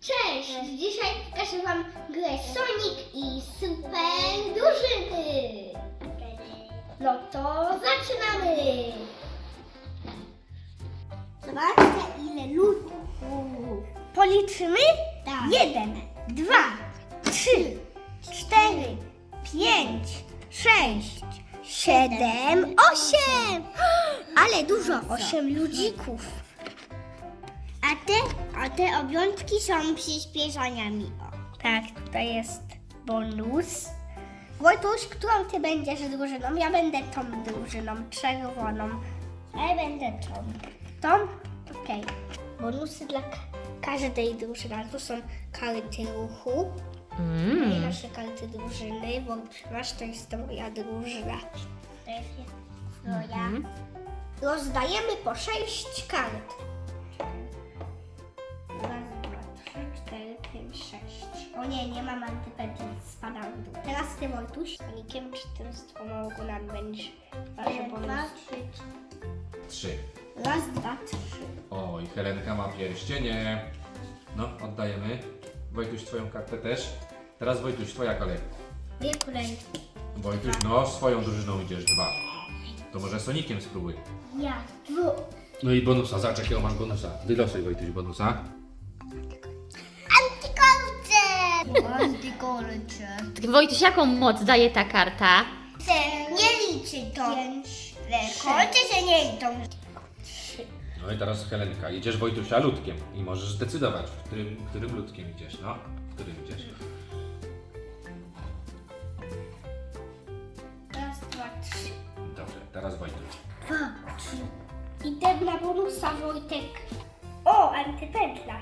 Cześć! Dzisiaj pokażę Wam grę Sonic i Super Drużyny. No to zaczynamy! Zobaczcie ile ludów. Policzymy? Tak. Jeden, dwa, trzy, cztery, pięć, sześć, siedem, osiem. Ale dużo, osiem ludzików. A te, a te obrączki są przyspieszeniami. O. Tak, tutaj jest bonus. Wojtuś, którą ty będziesz drużyną? Ja będę tą drużyną, czerwoną. A ja będę tą. Tą? Okej. Bonusy dla ka- każdej drużyny. Tu są karty ruchu. Mm. I nasze karty drużyny, bo masz to jest to moja drużyna. To jest moja. Rozdajemy po sześć kart. Raz, dwa, trzy, cztery, pięć, sześć. O nie, nie mam antypety, spadam w dół. Teraz ty Wojtuś, z Nikiem, czy tym z dwoma ogonami będziesz wasze bonus? Trzy. Raz, dwa, trzy. O, i Helenka ma pierścienie. No, oddajemy. Wojtuś, twoją kartę też. Teraz Wojtuś, twoja kolej. Dwie kolejne. Wojtuś, no, swoją drużyną idziesz dwa. To może Sonikiem spróbuj. Ja, dwu. No i bonusa, zobacz jakiego masz bonusa. Wylosuj Wojtuś bonusa. Antykolce! Antykolce. Wojtuś, jaką moc daje ta karta? Nie liczy to. Pięć, Kolce się nie liczą. No i teraz Helenka, idziesz Wojtusia ludkiem i możesz zdecydować, w którym, którym ludkiem idziesz, no. W którym idziesz. Raz, dwa, trzy. Dobrze, teraz Wojtuś. Dwa, trzy. Idę na bonusa, Wojtek. O, antypętla.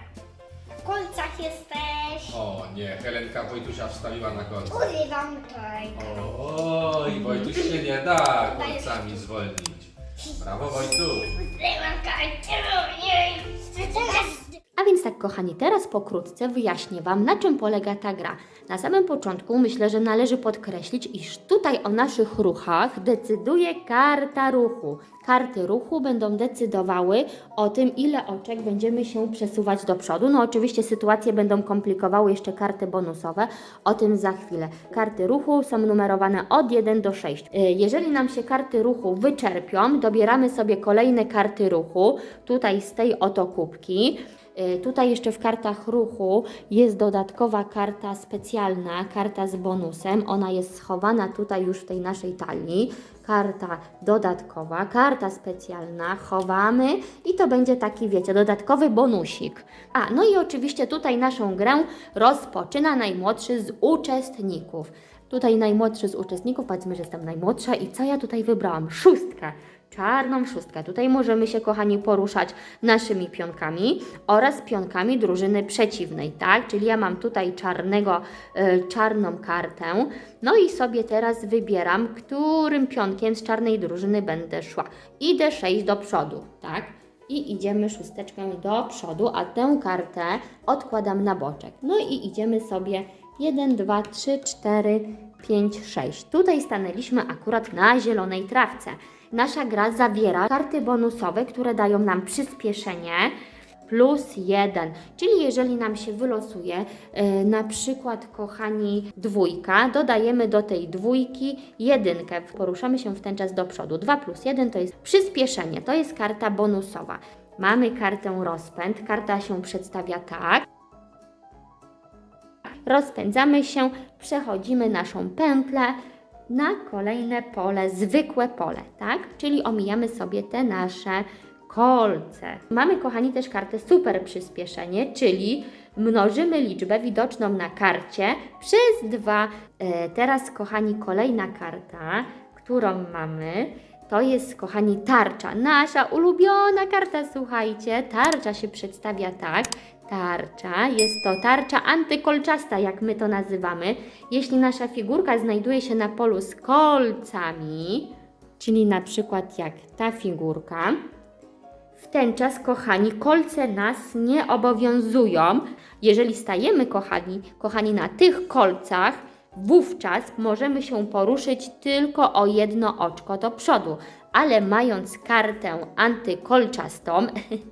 W kolcach jesteś. O nie, Helenka Wojtusia wstawiła na kolce. Używam tego. Oj, Wojtuś się nie da kolcami zwolnić. Brawo Wojtuś. Używam kartę. Nie chcę teraz. Kochani, teraz pokrótce wyjaśnię Wam, na czym polega ta gra. Na samym początku myślę, że należy podkreślić, iż tutaj o naszych ruchach decyduje karta ruchu. Karty ruchu będą decydowały o tym, ile oczek będziemy się przesuwać do przodu. No oczywiście sytuacje będą komplikowały jeszcze karty bonusowe, o tym za chwilę. Karty ruchu są numerowane od 1 do 6. Y, Jeżeli nam się karty ruchu wyczerpią, dobieramy sobie kolejne karty ruchu, tutaj z tej oto kubki. Y, Tutaj jeszcze w kartach ruchu jest dodatkowa karta specjalna, karta z bonusem. Ona jest schowana tutaj już w tej naszej talii. Karta dodatkowa, karta specjalna, chowamy i to będzie taki, wiecie, dodatkowy bonusik. A, no i oczywiście tutaj naszą grę rozpoczyna najmłodszy z uczestników. Tutaj najmłodszy z uczestników, powiedzmy, że jestem najmłodsza i co ja tutaj wybrałam? Szóstkę czarną szóstkę. Tutaj możemy się, kochani, poruszać naszymi pionkami oraz pionkami drużyny przeciwnej, tak? Czyli ja mam tutaj czarnego, e, czarną kartę. No i sobie teraz wybieram, którym pionkiem z czarnej drużyny będę szła. Idę 6 do przodu, tak? I idziemy szósteczką do przodu, a tę kartę odkładam na boczek. No i idziemy sobie 1, 2, 3, 4, 5, 6. Tutaj stanęliśmy akurat na zielonej trawce. Nasza gra zawiera karty bonusowe, które dają nam przyspieszenie plus jeden. Czyli jeżeli nam się wylosuje e, na przykład, kochani, dwójka, dodajemy do tej dwójki jedynkę. Poruszamy się w ten czas do przodu. 2 plus 1 to jest przyspieszenie, to jest karta bonusowa. Mamy kartę rozpęd. Karta się przedstawia tak. Rozpędzamy się, przechodzimy naszą pętlę na kolejne pole, zwykłe pole, tak? Czyli omijamy sobie te nasze kolce. Mamy, kochani, też kartę super przyspieszenie, czyli mnożymy liczbę widoczną na karcie przez dwa. E, teraz, kochani, kolejna karta, którą mamy. To jest, kochani, tarcza. Nasza ulubiona karta, słuchajcie. Tarcza się przedstawia tak. Tarcza jest to tarcza antykolczasta, jak my to nazywamy. Jeśli nasza figurka znajduje się na polu z kolcami, czyli na przykład jak ta figurka. W ten czas, kochani, kolce nas nie obowiązują. Jeżeli stajemy, kochani, kochani, na tych kolcach, wówczas możemy się poruszyć tylko o jedno oczko do przodu. Ale mając kartę antykolczastą,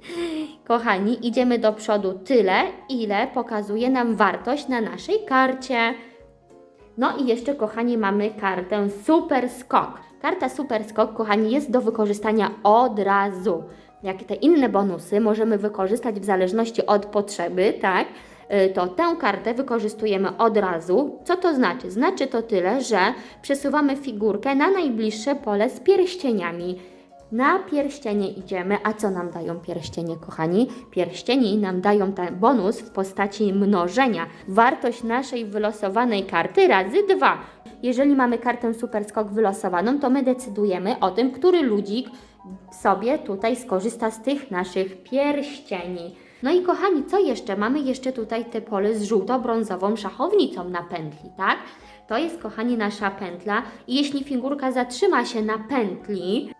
kochani, idziemy do przodu tyle, ile pokazuje nam wartość na naszej karcie. No i jeszcze, kochani, mamy kartę Super Skok. Karta Super Skok, kochani, jest do wykorzystania od razu. Jak te inne bonusy możemy wykorzystać w zależności od potrzeby, tak? Y, To tę kartę wykorzystujemy od razu. Co to znaczy? Znaczy to tyle, że przesuwamy figurkę na najbliższe pole z pierścieniami. Na pierścienie idziemy, a co nam dają pierścienie, kochani? Pierścieni nam dają ten bonus w postaci mnożenia. Wartość naszej wylosowanej karty razy dwa. Jeżeli mamy kartę Super Skok wylosowaną, to my decydujemy o tym, który ludzik sobie tutaj skorzysta z tych naszych pierścieni. No i kochani, co jeszcze? Mamy jeszcze tutaj te pole z żółto-brązową szachownicą na pętli, tak? To jest, kochani, nasza pętla i jeśli figurka zatrzyma się na pętli,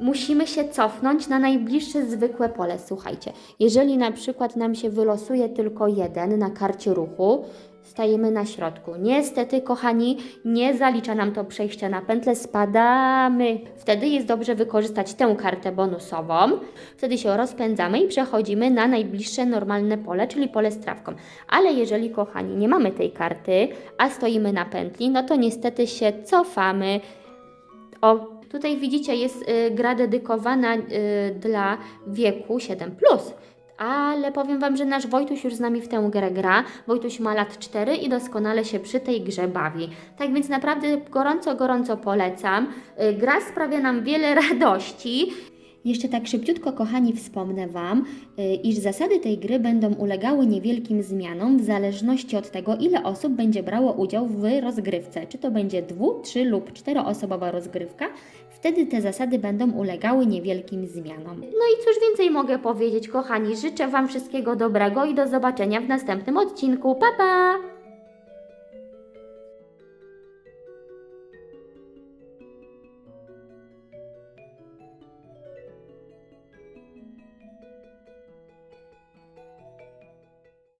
musimy się cofnąć na najbliższe zwykłe pole. Słuchajcie, jeżeli na przykład nam się wylosuje tylko jeden na karcie ruchu, stajemy na środku. Niestety, kochani, nie zalicza nam to przejścia na pętlę, spadamy. Wtedy jest dobrze wykorzystać tę kartę bonusową. Wtedy się rozpędzamy i przechodzimy na najbliższe normalne pole, czyli pole z trawką. Ale jeżeli, kochani, nie mamy tej karty, a stoimy na pętli, no to niestety się cofamy. O, tutaj widzicie, jest y, gra dedykowana y, dla wieku 7. Ale powiem Wam, że nasz Wojtuś już z nami w tę grę gra. Wojtuś ma lat 4 i doskonale się przy tej grze bawi. Tak więc naprawdę gorąco, gorąco polecam. Y, Gra sprawia nam wiele radości. Jeszcze tak szybciutko, kochani, wspomnę Wam, y, iż zasady tej gry będą ulegały niewielkim zmianom w zależności od tego, ile osób będzie brało udział w rozgrywce. Czy to będzie dwu, trzy lub czteroosobowa rozgrywka, wtedy te zasady będą ulegały niewielkim zmianom. No i cóż więcej mogę powiedzieć, kochani, życzę Wam wszystkiego dobrego i do zobaczenia w następnym odcinku. Pa, pa!